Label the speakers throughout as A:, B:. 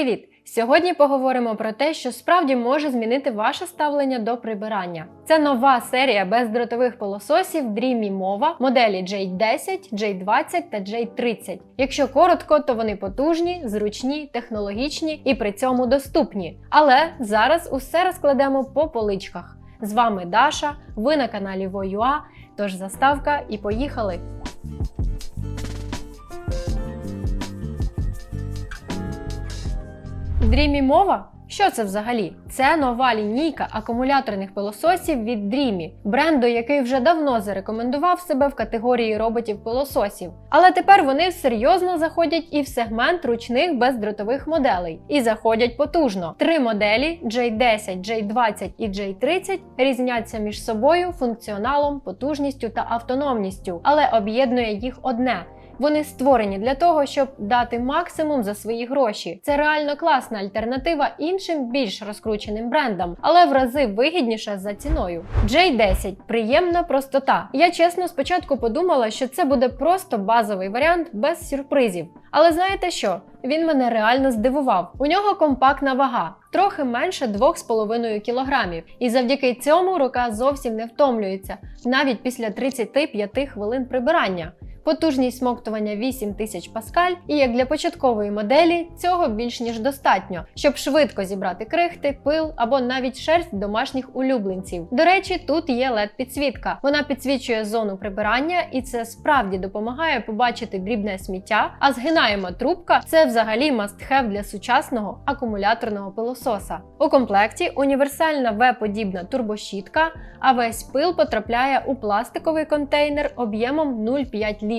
A: Привіт! Сьогодні поговоримо про те, що справді може змінити ваше ставлення до прибирання. Це нова серія бездротових пилососів Dreamy Mova моделі J10, J20 та J30. Якщо коротко, то вони потужні, зручні, технологічні і при цьому доступні. Але зараз усе розкладемо по поличках. З вами Даша, ви на каналі Воюа, тож заставка і поїхали! Dreamy Mova? Що це взагалі? Це нова лінійка акумуляторних пилососів від Dreamy, бренду, який вже давно зарекомендував себе в категорії роботів-пилососів. Але тепер вони серйозно заходять і в сегмент ручних бездротових моделей. І заходять потужно. Три моделі J10, J20 і J30 різняться між собою функціоналом, потужністю та автономністю, але об'єднує їх одне. Вони створені для того, щоб дати максимум за свої гроші. Це реально класна альтернатива іншим більш розкрученим брендам, але в рази вигідніша за ціною. J10 приємна простота. Я чесно спочатку подумала, що це буде просто базовий варіант без сюрпризів. Але знаєте що? Він мене реально здивував. У нього компактна вага, трохи менше 2,5 кг. І завдяки цьому рука зовсім не втомлюється, навіть після 35 хвилин прибирання. Потужність смоктування 8000 паскаль, і як для початкової моделі цього більш ніж достатньо, щоб швидко зібрати крихти, пил або навіть шерсть домашніх улюбленців. До речі, тут є led підсвітка. Вона підсвічує зону прибирання, і це справді допомагає побачити дрібне сміття. А згинаєма трубка це взагалі must-have для сучасного акумуляторного пилососа. У комплекті універсальна В-подібна турбощітка, а весь пил потрапляє у пластиковий контейнер об'ємом 0,5 літрів.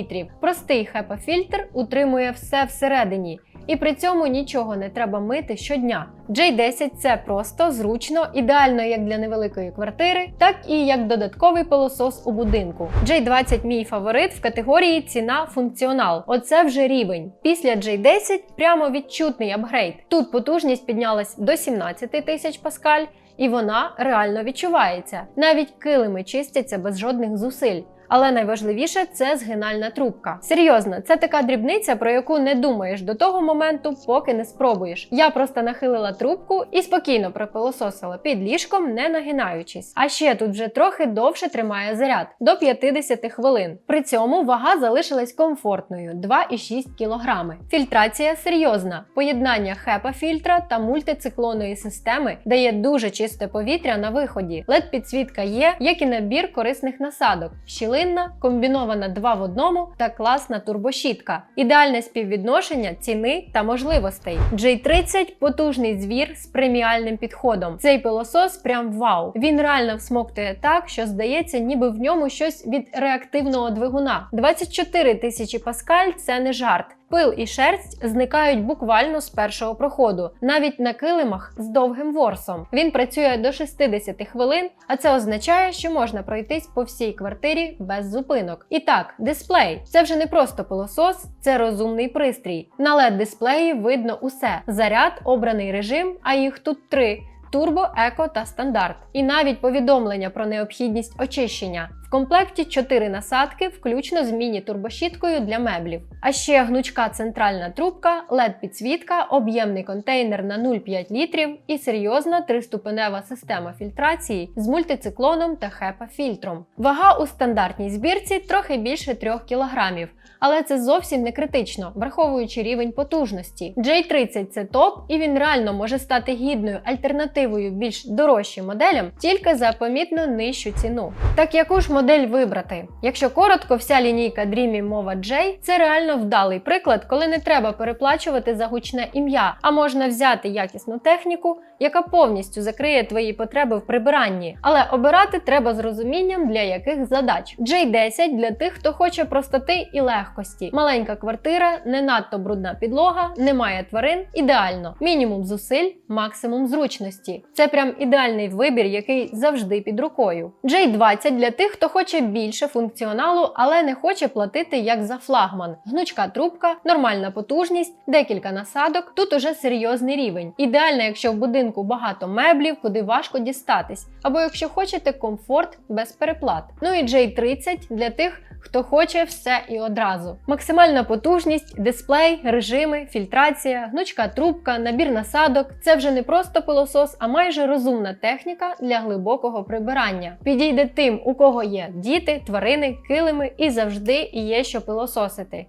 A: Простий HEPA-фільтр утримує все всередині. І при цьому нічого не треба мити щодня. J10 це просто зручно, ідеально як для невеликої квартири, так і як додатковий пилосос у будинку. J20 мій фаворит в категорії ціна функціонал. Оце вже рівень. Після J10 прямо відчутний апгрейд. Тут потужність піднялась до 17 тисяч паскаль, і вона реально відчувається. Навіть килими чистяться без жодних зусиль. Але найважливіше це згинальна трубка. Серйозно, це така дрібниця, про яку не думаєш до того моменту, поки не спробуєш. Я просто нахилила трубку і спокійно пропилососила під ліжком, не нагинаючись. А ще тут вже трохи довше тримає заряд до 50 хвилин. При цьому вага залишилась комфортною 2,6 кг. Фільтрація серйозна. Поєднання хепа фільтра та мультициклонної системи дає дуже чисте повітря на виході. led підсвітка є, як і набір корисних насадок. Щіли Длинна, комбінована два в одному та класна турбощітка. Ідеальне співвідношення ціни та можливостей. J30 потужний звір з преміальним підходом. Цей пилосос прям вау. Він реально всмоктує так, що здається, ніби в ньому щось від реактивного двигуна. 24 тисячі паскаль це не жарт. Пил і шерсть зникають буквально з першого проходу, навіть на килимах з довгим ворсом. Він працює до 60 хвилин, а це означає, що можна пройтись по всій квартирі без зупинок. І так, дисплей це вже не просто пилосос, це розумний пристрій. На led дисплеї видно усе: заряд, обраний режим, а їх тут три. Турбо, еко та стандарт, і навіть повідомлення про необхідність очищення. Комплекті 4 насадки, включно з міні-турбощіткою для меблів. А ще гнучка центральна трубка, led підсвітка, об'ємний контейнер на 0,5 літрів і серйозна триступенева система фільтрації з мультициклоном та HEPA-фільтром. Вага у стандартній збірці трохи більше 3 кг, але це зовсім не критично, враховуючи рівень потужності. J30 це топ, і він реально може стати гідною альтернативою більш дорожчим моделям тільки за помітно нижчу ціну. Так яку ж модель вибрати? Якщо коротко, вся лінійка Dreamy Mova J це реально вдалий приклад, коли не треба переплачувати за гучне ім'я, а можна взяти якісну техніку, яка повністю закриє твої потреби в прибиранні. Але обирати треба з розумінням для яких задач. J10 для тих, хто хоче простоти і легкості. Маленька квартира, не надто брудна підлога, немає тварин. Ідеально. Мінімум зусиль, максимум зручності. Це прям ідеальний вибір, який завжди під рукою. J20 для тих, хто хоче більше функціоналу, але не хоче платити як за флагман. Гнучка трубка, нормальна потужність, декілька насадок. Тут уже серйозний рівень. Ідеально, якщо в будинку багато меблів, куди важко дістатись, або якщо хочете комфорт без переплат. Ну і J30 для тих, хто хоче все і одразу. Максимальна потужність, дисплей, режими, фільтрація, гнучка трубка, набір насадок це вже не просто пилосос, а майже розумна техніка для глибокого прибирання. Підійде тим, у кого є діти, тварини, килими і завжди є що пилососити.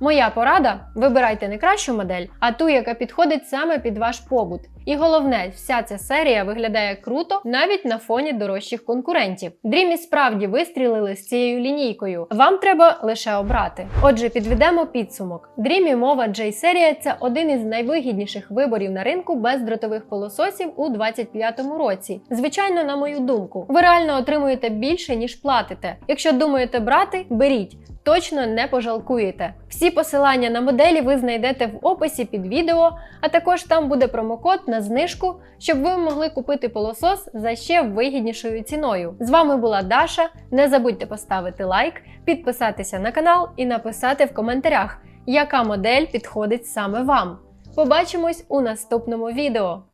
A: Моя порада: вибирайте не кращу модель, а ту, яка підходить саме під ваш побут. І головне, вся ця серія виглядає круто навіть на фоні дорожчих конкурентів. Дрімі справді вистрілили з цією лінійкою. Вам треба лише обрати. Отже, підведемо підсумок. Dreamy мова J-серія це один із найвигідніших виборів на ринку бездротових пилососів у 2025 році. Звичайно, на мою думку, ви реально отримуєте більше ніж платите. Якщо думаєте брати, беріть. Точно не пожалкуєте. Всі посилання на моделі ви знайдете в описі під відео, а також там буде промокод на знижку, щоб ви могли купити пилосос за ще вигіднішою ціною. З вами була Даша. Не забудьте поставити лайк, підписатися на канал і написати в коментарях, яка модель підходить саме вам. Побачимось у наступному відео.